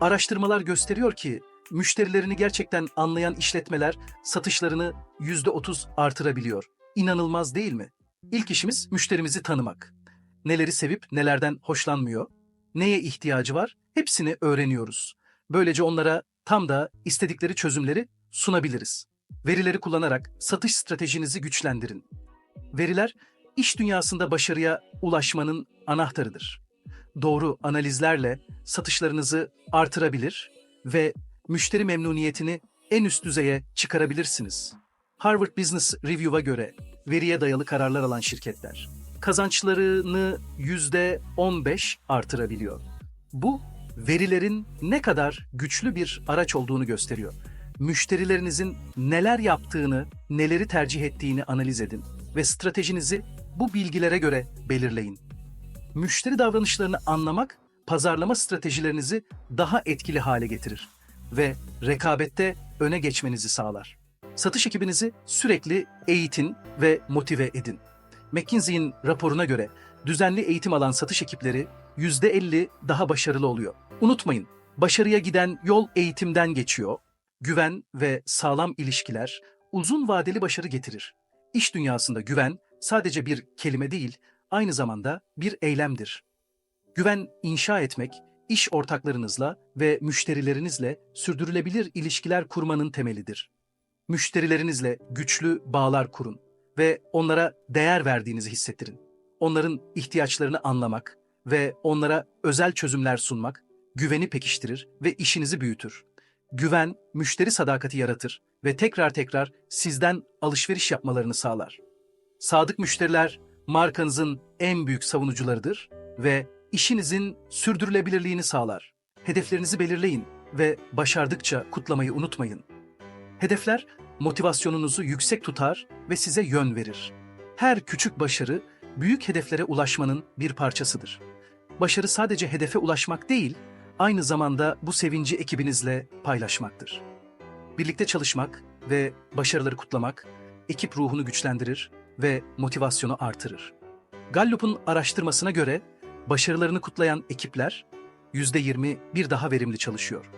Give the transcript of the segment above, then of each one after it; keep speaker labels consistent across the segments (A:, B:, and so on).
A: Araştırmalar gösteriyor ki müşterilerini gerçekten anlayan işletmeler satışlarını %30 artırabiliyor. İnanılmaz değil mi? İlk işimiz müşterimizi tanımak. Neleri sevip nelerden hoşlanmıyor, neye ihtiyacı var hepsini öğreniyoruz. Böylece onlara tam da istedikleri çözümleri sunabiliriz. Verileri kullanarak satış stratejinizi güçlendirin. Veriler iş dünyasında başarıya ulaşmanın anahtarıdır. Doğru analizlerle satışlarınızı artırabilir ve müşteri memnuniyetini en üst düzeye çıkarabilirsiniz. Harvard Business Review'a göre veriye dayalı kararlar alan şirketler kazançlarını %15 artırabiliyor. Bu verilerin ne kadar güçlü bir araç olduğunu gösteriyor. Müşterilerinizin neler yaptığını, neleri tercih ettiğini analiz edin ve stratejinizi bu bilgilere göre belirleyin. Müşteri davranışlarını anlamak, pazarlama stratejilerinizi daha etkili hale getirir ve rekabette öne geçmenizi sağlar. Satış ekibinizi sürekli eğitin ve motive edin. McKinsey'in raporuna göre düzenli eğitim alan satış ekipleri %50 daha başarılı oluyor. Unutmayın, başarıya giden yol eğitimden geçiyor. Güven ve sağlam ilişkiler uzun vadeli başarı getirir. İş dünyasında güven sadece bir kelime değil, aynı zamanda bir eylemdir. Güven inşa etmek, iş ortaklarınızla ve müşterilerinizle sürdürülebilir ilişkiler kurmanın temelidir. Müşterilerinizle güçlü bağlar kurun ve onlara değer verdiğinizi hissettirin. Onların ihtiyaçlarını anlamak ve onlara özel çözümler sunmak güveni pekiştirir ve işinizi büyütür. Güven, müşteri sadakati yaratır ve tekrar tekrar sizden alışveriş yapmalarını sağlar. Sadık müşteriler markanızın en büyük savunucularıdır ve işinizin sürdürülebilirliğini sağlar. Hedeflerinizi belirleyin ve başardıkça kutlamayı unutmayın. Hedefler motivasyonunuzu yüksek tutar ve size yön verir. Her küçük başarı büyük hedeflere ulaşmanın bir parçasıdır. Başarı sadece hedefe ulaşmak değil, aynı zamanda bu sevinci ekibinizle paylaşmaktır. Birlikte çalışmak ve başarıları kutlamak ekip ruhunu güçlendirir ve motivasyonu artırır. Gallup'un araştırmasına göre başarılarını kutlayan ekipler %20 bir daha verimli çalışıyor.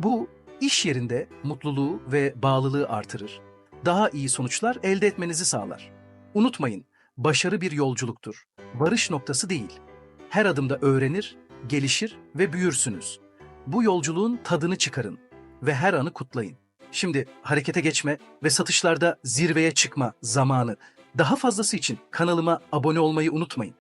A: Bu iş yerinde mutluluğu ve bağlılığı artırır. Daha iyi sonuçlar elde etmenizi sağlar. Unutmayın, başarı bir yolculuktur. Varış noktası değil. Her adımda öğrenir, gelişir ve büyürsünüz. Bu yolculuğun tadını çıkarın ve her anı kutlayın. Şimdi harekete geçme ve satışlarda zirveye çıkma zamanı. Daha fazlası için kanalıma abone olmayı unutmayın.